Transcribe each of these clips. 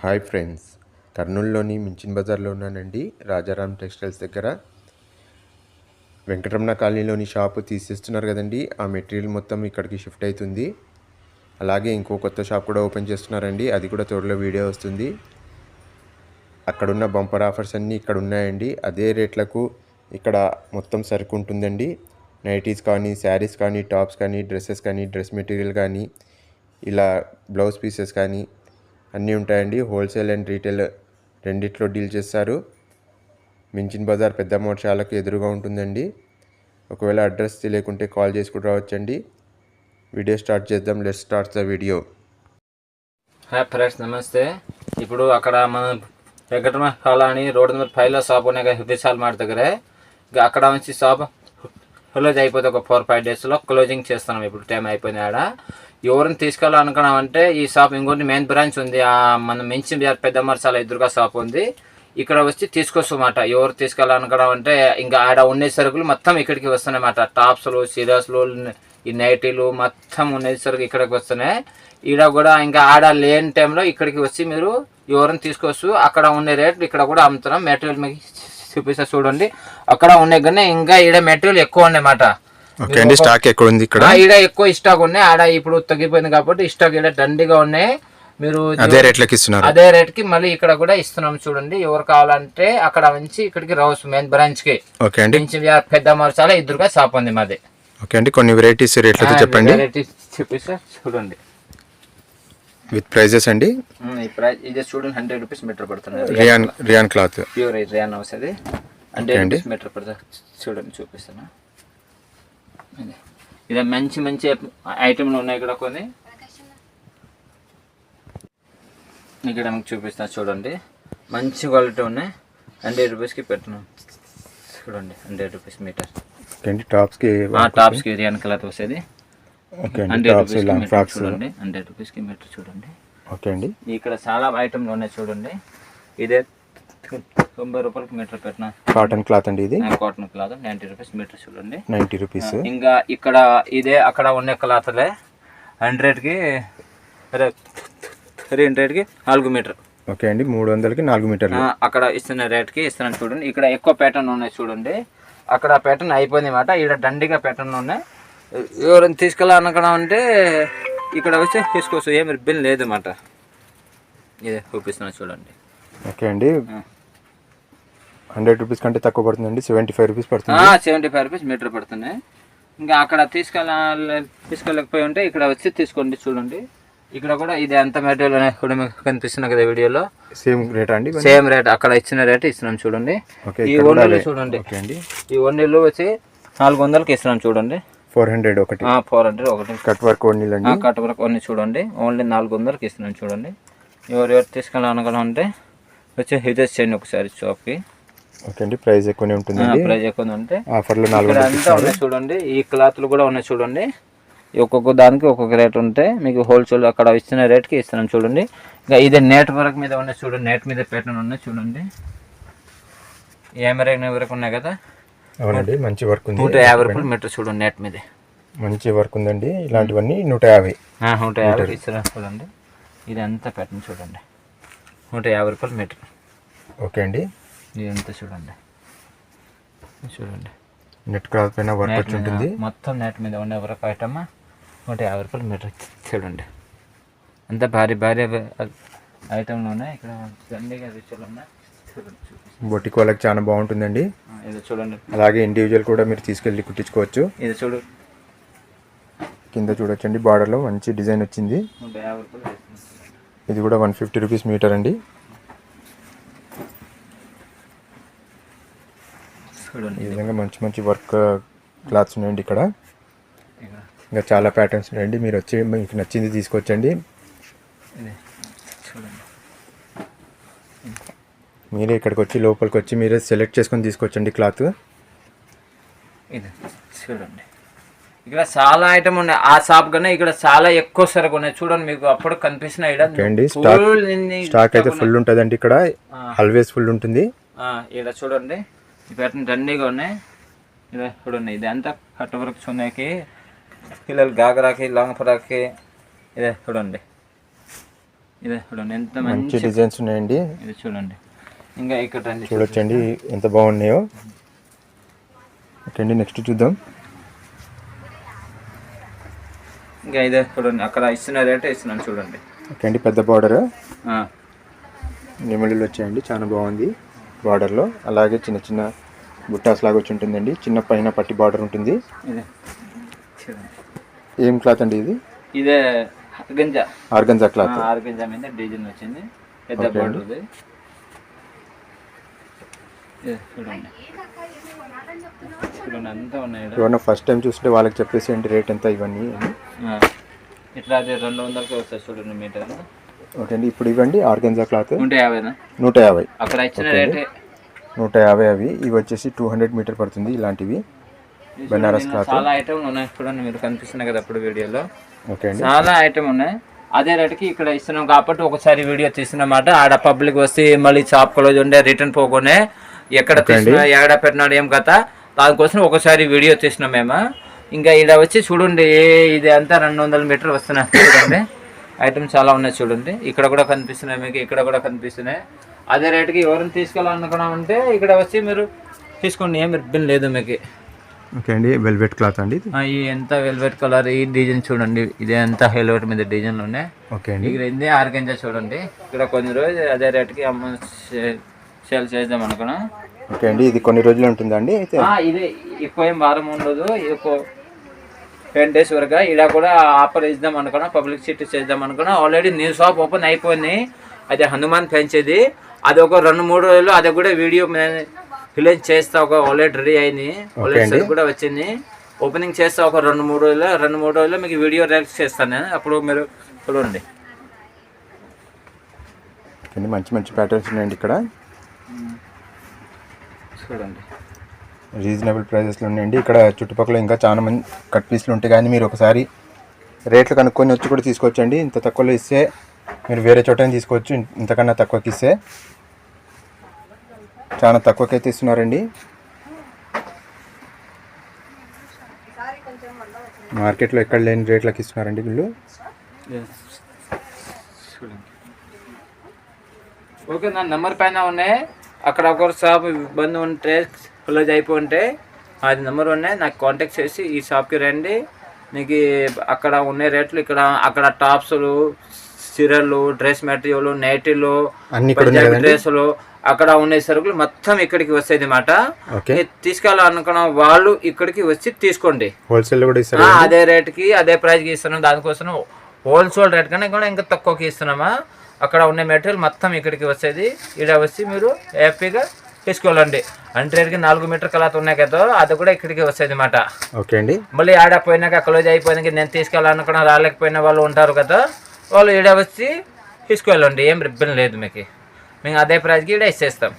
Hi friends. కర్నూలులోని మించిన్ బజార్లో ఉన్నానండి Rajaram textiles దగ్గర. వెంకటరమణ కాలనీలోని షాపు తీసేస్తున్నారు కదండి. ఆ మెటీరియల్ మొత్తం ఇక్కడికి షిఫ్ట్ అవుతుంది అలాగే ఇంకో కొత్త షాప్ కూడా ఓపెన్ చేస్తున్నారండి. అది కూడా త్వరలో వీడియో వస్తుంది. అక్కడున్న బంపర్ ఆఫర్స్ అన్నీ ఇక్కడ ఉన్నాయండి. అదే రేట్లకు ఇక్కడ మొత్తం సరుకు ఉంటుందండి నైటీస్ కానీ శారీస్ కానీ టాప్స్ కానీ డ్రెస్సెస్ కానీ డ్రెస్ మెటీరియల్ కానీ ఇలా బ్లౌజ్ పీసెస్ కానీ అన్నీ ఉంటాయండి. హోల్సేల్ అండ్ రీటైల్ రెండిట్లో డీల్ చేస్తారు. మించిన్ బజార్ పెద్ద మోటార్లకు ఎదురుగా ఉంటుందండి. ఒకవేళ అడ్రస్ తెలియకుంటే కాల్ చేసి కూడా రావచ్చండి. వీడియో స్టార్ట్ చేద్దాం. Let start the video. Hi friends నమస్తే. ఇప్పుడు అక్కడ మనం వెంకటరమణ కాలనీ రోడ్డు నెంబర్ ఫైవ్లో షాప్ ఉన్నాయి కదా విశాల్ మార్ట్ దగ్గరే. ఇక అక్కడ నుంచి షాప్ క్లోజ్ అయిపోతే ఒక ఫోర్ ఫైవ్ డేస్లో క్లోజింగ్ చేస్తున్నాం. ఇప్పుడు టైం అయిపోయింది ఆడ. ఎవరిని తీసుకెళ్ళాలనుకున్నామంటే ఈ షాప్ ఇంకోటి మెయిన్ బ్రాంచ్ ఉంది. ఆ మన మించి బిహార్ పెద్ద మరసాల ఎదురుగా షాప్ ఉంది. ఇక్కడ వచ్చి తీసుకొస్తామాట ఎవరు తీసుకెళ్ళాలనుకోవడం అంటే ఇంకా ఆడ ఉండే సరుకులు మొత్తం ఇక్కడికి వస్తున్నాయన్నమాట. టాప్స్లు సిరాస్లు ఈ నైటీలు మొత్తం ఉండే సరుకు ఇక్కడికి వస్తున్నాయి. ఈడ కూడా ఇంకా ఆడ లేని టైంలో ఇక్కడికి వచ్చి మీరు ఎవరిని తీసుకోవచ్చు అక్కడ ఉండే రేట్లు ఇక్కడ కూడా అమ్ముతున్నాం. మెటీరియల్ మీకు చూపిస్తా చూడండి. అక్కడ ఉండే కానీ ఇంకా ఈడ మెటీరియల్ ఎక్కువ ఉన్నాయన్నమాట ఓకే అండి స్టాక్ ఎక్కడ ఉంది ఇక్కడ? ఈడ ఎక్కువ స్టాక్ ఉన్నాయి. ఆడ ఇప్పుడు తగ్గిపోయింది కాబట్టి స్టాక్ ఈడ దండిగా ఉన్నాయి. మీరు అదే రేట్లకి ఇస్తున్నారు. అదే రేట్కి మళ్ళీ ఇక్కడ కూడా ఇస్తున్నాం చూడండి. ఎవరు కావాలంటే అక్కడ నుంచి ఇక్కడికి రావచ్చు మెయిన్ బ్రాంచ్కి. ఓకే అండి. పెద్ద మరచాల ఎదురుగా షాప్ ఉంది మాది. ఓకే అండి కొన్ని వెరైటీస్ రేట్లతో చెప్పండి. Varieties చూపిస్తా చూడండి. విత్ ప్రైజెస్ అండి? ఉమ్, ఈ ప్రైస్ ఇది చూడండి హండ్రెడ్ రూపీస్ మీటర్ పడుతుంది. Rayon rayon cloth pure rayon వస్తుంది హండ్రెడ్ రూపీస్ మీటర్ పడుతుంది. చూడండి చూపిస్తాను ఇది. ఇది మంచి మంచి ఐటెంలు ఉన్నాయి ఇక్కడ కొన్ని. ఇక్కడ మీకు చూపిస్తాను చూడండి. మంచి క్వాలిటీ ఉన్నాయి. హండ్రెడ్ రూపీస్కి పెట్టినాం. చూడండి హండ్రెడ్ రూపీస్ మీటర్. టాప్స్కి టాప్స్కి రియాన్ కలర్ వస్తుంది ఓకే హండ్రెడ్ ఫ్రాక్స్ చూడండి హండ్రెడ్ రూపీస్కి మీటర్ చూడండి. ఓకే అండి. ఇక్కడ చాలా ఐటమ్లు ఉన్నాయి చూడండి. ఇదే తొంభై రూపాయలకి మీటర్ పెట్టిన? కాటన్ క్లాత్ అండి ఇది. Cotton cloth ninety rupees metre చూడండి. నైంటీ రూపీస్ ఇంకా ఇక్కడ ఇదే అక్కడ ఉన్న క్లాత్లే హండ్రెడ్కి త్రీ హండ్రెడ్కి నాలుగు మీటర్. ఓకే అండి మూడు వందలకి నాలుగు మీటర్లు. అక్కడ ఇస్తున్న రేట్కి ఇస్తున్నాను చూడండి. ఇక్కడ ఎక్కువ ప్యాటర్న్ ఉన్నాయి చూడండి. అక్కడ ప్యాటర్న్ అయిపోయింది మాట. ఇక్కడ దండిగా ప్యాటర్న్ ఉన్నాయి. ఎవరైనా తీసుకెళ్ళాలనుకున్నాం అంటే ఇక్కడ వచ్చి తీసుకోవచ్చు. ఏమి బిల్ లేదు మాట. ఇదే చూపిస్తున్నాను చూడండి. ఓకే అండి. హండ్రెడ్ రూపీస్ కంటే తక్కువ పడుతుందండి. సెవెంటీ ఫైవ్ రూపీస్ పడుతుంది. సెవెంటీ ఫైవ్ రూపీస్ మీటర్ పడుతున్నాయి. ఇంకా అక్కడ తీసుకెళ్ళ తీసుకెళ్ళకపోయి ఉంటే ఇక్కడ వచ్చి తీసుకోండి చూడండి. ఇక్కడ కూడా ఇది ఎంత మెటీరియల్ అనేది కూడా మీకు కనిపిస్తుంది కదా వీడియోలో. సేమ్ రేట్ అండి సేమ్ రేట్ అక్కడ ఇచ్చిన రేట్ ఇస్తున్నాం చూడండి. ఓకే ఈ అదే. చూడండి. ఓకే అండి. ఈ ఒండీలు వచ్చి నాలుగు వందలకి ఇస్తున్నాం చూడండి. ఫోర్ హండ్రెడ్ ఒకటి. ఫోర్ హండ్రెడ్ ఒకటి. కట్ వర్క్ ఓన్లీలండి కట్ వరకు కొన్ని చూడండి. ఓన్లీ నాలుగు వందలకి ఇస్తున్నాం చూడండి. ఎవరు ఎవరు తీసుకెళ్ళాలనుకున్నా అంటే వచ్చి హిజెస్ చేయండి ఒకసారి షాప్కి. ఓకే అండి ప్రైస్ ఎక్కువనే ఉంటుందండి. ప్రైజ్ ఎక్కువ ఉంది ఆఫర్లో నాలుగు అంతా ఉన్నాయి చూడండి ఈ క్లాత్లు కూడా ఉన్నాయి చూడండి. ఒక్కొక్క దానికి ఒక్కొక్క రేట్ ఉంటాయి మీకు హోల్సేల్ అక్కడ ఇచ్చిన రేట్కి ఇస్తున్నాం చూడండి. ఇంకా ఇది నెట్ వర్క్ మీద ఉన్నాయి చూడండి నెట్ మీద పెట్టిన ఉన్నాయి చూడండి. ఏమరే వరకు ఉన్నాయి కదా? అవునండి మంచి వర్క్ ఉంది. నూట యాభై రూపాయలు మీటర్ చూడండి నెట్ మీద. మంచి వర్క్ ఉందండి ఇలాంటివన్నీ నూట యాభై. నూట యాభై ఇస్తున్నాం చూడండి. ఇది అంతా పెట్టిన చూడండి. నూట యాభై రూపాయలు మీటర్. ఓకే అండి. ఇది అంతా చూడండి. చూడండి. నెట్ క్లాత్ పైన వర్క్ వచ్చి ఉంటుంది. మొత్తం నెట్ మీద ఉండే వరకు ఐటమ్ నూట యాభై రూపాయలు మీటర్ చూడండి. అంత భారీ భారీ ఐటమ్లు ఉన్నాయి. ఇక్కడ దండిగా రుచులు ఉన్నాయి. బొటిక్ వాళ్ళకి చాలా బాగుంటుందండి. ఇది చూడండి. అలాగే ఇండివిజువల్ కూడా మీరు తీసుకెళ్ళి కుట్టించుకోవచ్చు. ఇది చూడు. కింద చూడొచ్చండి బార్డర్లో మంచి డిజైన్ వచ్చింది. ఇది కూడా వన్ ఫిఫ్టీ రూపీస్ మీటర్ అండి. విధంగా మంచి మంచి వర్క్ క్లాత్స్ ఉన్నాయండి ఇక్కడ. ఇంకా చాలా ప్యాటర్న్స్ ఉన్నాయండి. మీరు వచ్చి మీకు నచ్చింది తీసుకొచ్చండి. మీరే ఇక్కడికి వచ్చి లోపలికి వచ్చి మీరే సెలెక్ట్ చేసుకొని తీసుకొచ్చండి క్లాత్. ఇది చూడండి. ఇక్కడ చాలా ఐటమ్ ఉన్నాయి. ఆ షాప్ కన్నా ఇక్కడ చాలా ఎక్కువ సరుకు ఉన్నాయి. చూడండి మీకు అప్పుడు కనిపిస్తున్నాయి స్టాక్ అయితే ఫుల్ ఉంటుందండి ఇక్కడ. ఆల్వేస్ ఫుల్ ఉంటుంది. చూడండి. ఈ ప్యాటర్న్ దండిగా ఉన్నాయి. ఇలా చూడండి ఇది అంతా కట్ వర్క్ చున్నాకి పిల్లలు గాగరాకి లాంగ్ ఫ్రాక్కి ఇదే చూడండి. ఇదే చూడండి. ఎంత మంచి డిజైన్స్ ఉన్నాయండి. ఇది చూడండి. ఇంకా ఇక్కడ చూడొచ్చండి. ఎంత బాగున్నాయో. ఓకే అండి నెక్స్ట్ చూద్దాం. ఇంకా ఇదే చూడండి. అక్కడ ఇస్తున్న రేటే ఇస్తున్నాను చూడండి. ఓకే అండి పెద్ద బార్డర్ నెమలిలు వచ్చాయండి. చాలా బాగుంది. బార్డర్లో. అలాగే చిన్న చిన్న బుట్టాస్ లాగా వచ్చి ఉంటుందండి. చిన్న పైన పట్టి బార్డర్ ఉంటుంది. ఏం క్లాత్ అండి ఇది? ఇదే గింజ ఆర్గన్జా క్లాత్. ఆరు గింజ మీద డిజైన్ వచ్చింది. పెద్ద. బార్డర్. ఎవరైనా ఫస్ట్ టైం చూస్తుంటే వాళ్ళకి చెప్పేసి ఏంటి రేట్ ఎంత ఇవన్నీ. ఇట్లా అది రెండు వందలకి వస్తాయి చూడండి మీటర్ ఓకే అండి ఇప్పుడు ఇవ్వండి ఆర్గన్జా క్లాత్. నూట యాభైనా నూట యాభై అక్కడ ఇచ్చిన రేటే. నూట యాభై అవి. ఇవి వచ్చేసి టూ హండ్రెడ్ మీటర్ పడుతుంది ఇలాంటివి. బెనారస్ క్లాత్. చాలా ఐటమ్ ఉన్నాయి మీరు కనిపిస్తున్నాయి కదా అప్పుడు వీడియోలో. ఓకే అండి చాలా ఐటమ్ ఉన్నాయి. అదే రేటుకి ఇక్కడ ఇస్తున్నాం కాబట్టి ఒకసారి వీడియో తీసినమాట. ఆడ పబ్లిక్ వస్తే మళ్ళీ షాప్ క్లోజ్ ఉండే రిటర్న్ పోకుండా ఎక్కడ తీసినా ఎక్కడ పెట్టినాడు ఏం కథ. దానికోసం ఒకసారి వీడియో తీసినాం మేము. ఇంకా ఈడ వచ్చి చూడండి ఇది అంతా రెండు వందల మీటర్ వస్తున్నాయి చూడండి. ఐటమ్ చాలా ఉన్నాయి చూడండి. ఇక్కడ కూడా కనిపిస్తున్నాయి మీకు ఇక్కడ కూడా కనిపిస్తున్నాయి. అదే రేటుకి ఎవరిని తీసుకోవాలనుకున్నామంటే ఇక్కడ వచ్చి మీరు తీసుకోండి ఏం ఇబ్బంది లేదు మీకు. ఓకే అండి వెల్వెట్ క్లాత్ అండి ఇది? ఈ ఎంత వెల్వెట్ కలర్ ఈ డిజైన్ చూడండి. ఇదే ఎంత హెల్వెట్ మీద డిజైన్లు ఉన్నాయి. ఓకే అండి. ఇక్కడ ఇది ఆర్గంజా చూడండి. ఇక్కడ కొన్ని రోజులు అదే రేట్కి అమ్మ సేల్ చేద్దాం అనుకున్నా. ఓకే అండి ఇది కొన్ని రోజులు ఉంటుందా అండి? అయితే ఇది ఎక్కువ ఏం వారం ఉండదు. ఎక్కువ టెన్ డేస్ వరకు ఇలా కూడా ఆఫర్ ఇద్దాం అనుకున్నా పబ్లిక్ సిటీ చేద్దాం అనుకున్నా. ఆల్రెడీ న్యూ షాప్ ఓపెన్ అయిపోయింది. అది హనుమాన్ పెంచేది. అది ఒక రెండు మూడు రోజులు అది కూడా వీడియో ఫిలెన్స్ చేస్తా ఒక ఆల్రెడీ రెడీ అయింది. ఆల్రెడీ కూడా వచ్చింది. ఓపెనింగ్ చేస్తా ఒక రెండు మూడు రోజులు రెండు మూడు రోజులు మీకు వీడియో రిలీజ్ చేస్తాను నేను. అప్పుడు మీరు చూడండి. మంచి మంచి ప్యాటర్న్స్ ఉన్నాయండి ఇక్కడ. చూడండి. రీజనబుల్ ప్రైజెస్లో ఉన్నాయండి. ఇక్కడ చుట్టుపక్కల ఇంకా చాలా మంది కట్ పీస్లు ఉంటాయి. కానీ మీరు ఒకసారి రేట్లు కనుక్కొని వచ్చి కూడా తీసుకోవచ్చండి. ఇంత తక్కువలో ఇస్తే మీరు వేరే చోట తీసుకోవచ్చు. ఇంతకన్నా తక్కువకి ఇస్తే చాలా తక్కువకి అయితే ఇస్తున్నారండి. మార్కెట్లో ఎక్కడ లేని రేట్లకి ఇస్తున్నారండి వీళ్ళు? ఓకే నా నెంబర్ పైన ఉన్నాయి. అక్కడ ఒకరు షాప్ ఇబ్బంది ఉంటే క్లోజ్ ఉంటే అది నెంబర్ ఉన్నాయి నాకు కాంటాక్ట్ చేసి ఈ షాప్కి రండి. మీకు అక్కడ ఉన్న రేట్లు ఇక్కడ అక్కడ టాప్స్లు చీరలు డ్రెస్ మెటీరియల్ నైటీలు పంజాబీ డ్రెస్సులు అక్కడ ఉండే సరుకులు మొత్తం ఇక్కడికి వస్తాయి మీరు తీసుకోవాలనుకున్న వాళ్ళు ఇక్కడికి వచ్చి తీసుకోండి. హోల్సేల్ కూడా అదే రేట్కి అదే ప్రైస్కి ఇస్తున్నాం. దానికోసం హోల్సేల్ రేట్ కన్నా కూడా ఇంకా తక్కువకి ఇస్తున్నామా? అక్కడ ఉన్న మెటీరియల్ మొత్తం ఇక్కడికి వచ్చేది. ఇక్కడ వచ్చి మీరు హ్యాపీగా తీసుకోవాలండి అంటే నాలుగు మీటర్ కలాత్ ఉన్నాయి కదా అది కూడా ఇక్కడికి వచ్చేది అన్నమాట ఓకే అండి. మళ్ళీ ఆడ పోయినాక క్లోజ్ అయిపోయినాక నేను తీసుకెళ్ళాలనుకున్న రాలేకపోయిన వాళ్ళు ఉంటారు కదా వాళ్ళు ఈడ వచ్చి తీసుకెళ్ళండి. ఏం రిబ్బన్ లేదు మీకు. మేము అదే ప్రైస్కి ఈడ ఇచ్చేస్తాం.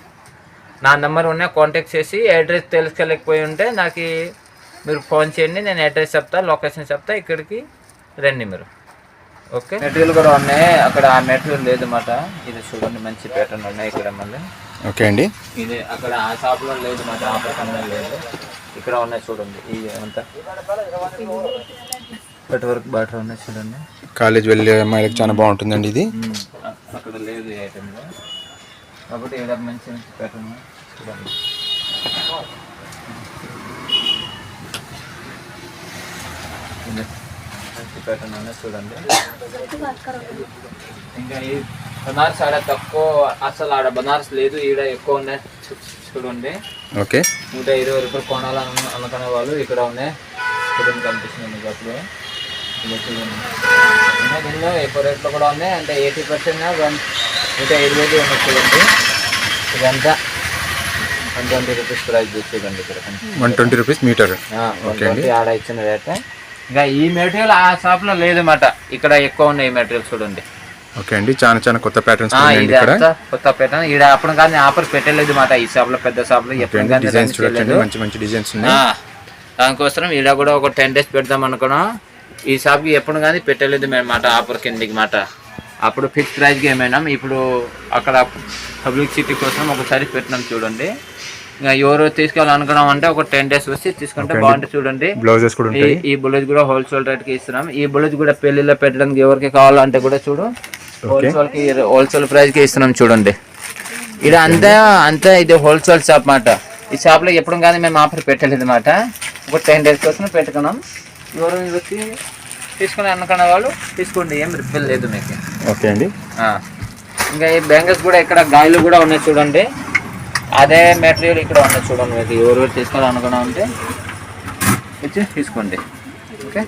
నా నెంబర్ ఉన్నాయి కాంటాక్ట్ చేసి అడ్రస్ తెలుసుకోలేకపోయి ఉంటే నాకు మీరు ఫోన్ చేయండి నేను అడ్రస్ చెప్తా లొకేషన్ చెప్తా ఇక్కడికి రండి మీరు. ఓకే. మెటీరియల్ కూడా ఉన్నాయి. అక్కడ ఆ మెటీరియల్ లేదు మాట ఇది చూడండి మంచి ప్యాటర్న్ ఉన్నాయి ఇక్కడ మళ్ళీ. ఓకే అండి. ఇది అక్కడ ఆ షాప్లో లేదు మాట ఆ ప్రకారంగా లేదు. ఇక్కడ ఉన్నాయి చూడండి ఈ అంతా. కట్ వర్క్ బాటర్ ఉన్నాయి చూడండి. కాలేజ్ వెళ్ళే అమ్మాయిలకు చాలా బాగుంటుందండి ఇది. అక్కడ లేదు ఈ ఐటెంలో కాబట్టి ఇక్కడ మంచి మంచి ప్యాటర్న్ చూడండి. ఇది మంచి ఉన్నాయి చూడండి. ఇంకా ఈ బనారస్ ఆడ తక్కువ అసలు ఆడ బనారస్ లేదు ఈడ ఎక్కువ ఉన్నాయి. చూడండి. ఓకే. నూట ఇరవై రూపాయలు కొనాలని అనుకునే వాళ్ళు ఇక్కడ ఉన్నాయి. చూడండి కనిపిస్తుంది మీకు అప్పుడు ఇలా చూడండి. ఇంకా దీనిలో ఎక్కువ రేట్లో కూడా ఉన్నాయి. అంటే ఎయిటీ పర్సెంట్ వన్ నూట ఇరవై ఉన్నాయి చూడండి. ఇదంతా వన్ ట్వంటీ రూపీస్ ప్రైస్ చూడండి ఇక్కడ. One twenty rupees metre. Twenty ఆడ ఇచ్చిన రేట్. ఇంకా ఈ మెటీరియల్ ఆ షాప్లో లేదన్నమాట. ఇక్కడ ఎక్కువ ఉన్నాయి ఈ మెటీరియల్ చూడండి. ఓకే అండి చాలా చాలా కొత్త ప్యాటర్న్స్ ఇక్కడ. కొత్త పెట్టాను ఈడ అప్పుడు కానీ ఆఫర్ పెట్టలేదు మాట ఈ పెద్ద ఎప్పుడు కానీ డిజైన్స్ run చూడొచ్చండి చేయలేదు. మంచి మంచి డిజైన్స్ ఉన్నాయి. దానికోసం ఈడ కూడా ఒక టెన్ డేస్ పెడదాం అనుకున్నాం. ఈ షాప్కి ఎప్పుడు కానీ పెట్టలేదు మేము మాట ఆఫర్ కిందికి మాట. అప్పుడు ఫిక్స్ ప్రైస్కి ఏమైనా? ఇప్పుడు అక్కడ పబ్లిక్ సిటీ కోసం ఒకసారి పెట్టినాం చూడండి. ఎవరు తీసుకోవాలనుకున్నాం అంటే ఒక టెన్ డేస్ వచ్చి తీసుకుంటే బాగుంటుంది చూడండి. బ్లౌజెస్ కూడా ఈ బుల్లెట్ కూడా హోల్సేల్ రేట్కి ఇస్తున్నాం. ఈ బుల్లెట్ కూడా పెళ్ళిలో పెట్టడానికి ఎవరికి కావాలంటే కూడా చూడు హోల్సేల్కి హోల్సేల్ ప్రైస్కి ఇస్తున్నాం చూడండి. ఇది అంతా అంతా ఇది హోల్సేల్ షాప్ మాట ఈ షాప్లో ఎప్పుడు కానీ మేము ఆఫర్ పెట్టలేదు అనమాట ఒక టెన్ డేస్ కోసం పెట్టుకున్నాం. ఎవరు వచ్చి తీసుకుని అనుకున్న వాళ్ళు తీసుకోండి ఏం రిఫిల్ లేదు మీకు. ఓకే అండి. ఇంకా ఈ బ్యాంగిల్స్ కూడా ఇక్కడ గాయలు కూడా ఉన్నాయి చూడండి. అదే మెటీరియల్ ఇక్కడ ఉన్నది చూడండి. మీకు ఎవరు తీసుకోవాలనుకున్నా ఉంటే వచ్చి తీసుకోండి. ఓకే?